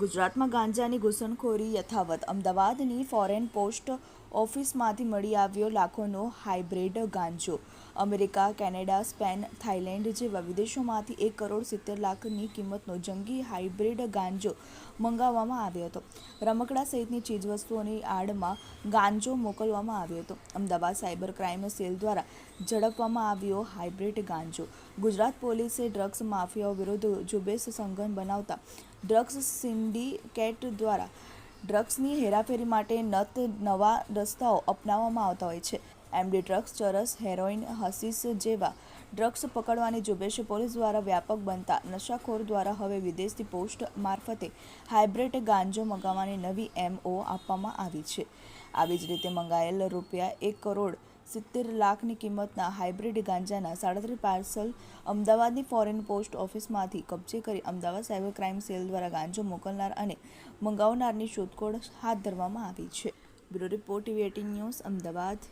ગુજરાતમાં ગાંજાની ઘૂસણખોરી યથાવત. અમદાવાદની ફોરેન પોસ્ટ ઓફિસમાંથી મળી આવ્યો લાખોનો હાઇબ્રિડ ગાંજો. અમેરિકા, કેનેડા, સ્પેન, થાઇલેન્ડ જેવા વિદેશોમાંથી એક કરોડ સિત્તેર લાખની કિંમતનો જંગી હાઇબ્રિડ ગાંજો મંગાવવામાં આવ્યો હતો. રમકડા સહિતની ચીજવસ્તુઓની આડમાં ગાંજો મોકલવામાં આવ્યો હતો. અમદાવાદ સાયબર ક્રાઇમ સેલ દ્વારા ઝડપવામાં આવ્યો હાઇબ્રિડ ગાંજો. ગુજરાત પોલીસે ડ્રગ્સ માફિયાઓ વિરુદ્ધ ઝુંબેશ સંગઠન બનાવતા ડ્રગ્સ સિન્ડિકેટ દ્વારા ડ્રગ્સની હેરાફેરી માટે નત નવા રસ્તાઓ અપનાવવામાં આવતા હોય છે. એમડી ડ્રગ્સ, ચરસ, હેરોઇન, હસીસ જેવા ડ્રગ્સ પકડવાની ઝુંબેશ પોલીસ દ્વારા વ્યાપક બનતા નશાખોર દ્વારા હવે વિદેશથી પોસ્ટ મારફતે હાઇબ્રિડ ગાંજો મંગાવવાની નવી એમઓ આપવામાં આવી છે. આવી જ રીતે મંગાયેલ રૂપિયા એક કરોડ સિત્તેર લાખની કિંમતના હાઇબ્રિડ ગાંજાના સાડત્રીસ પાર્સલ અમદાવાદની ફોરેન પોસ્ટ ઓફિસમાંથી કબજે કરી અમદાવાદ સાયબર ક્રાઇમ સેલ દ્વારા ગાંજો મોકલનાર અને મંગાવનારની શોધખોળ હાથ ધરવામાં આવી છે. Bureau report TV eighteen news, Ahmedabad.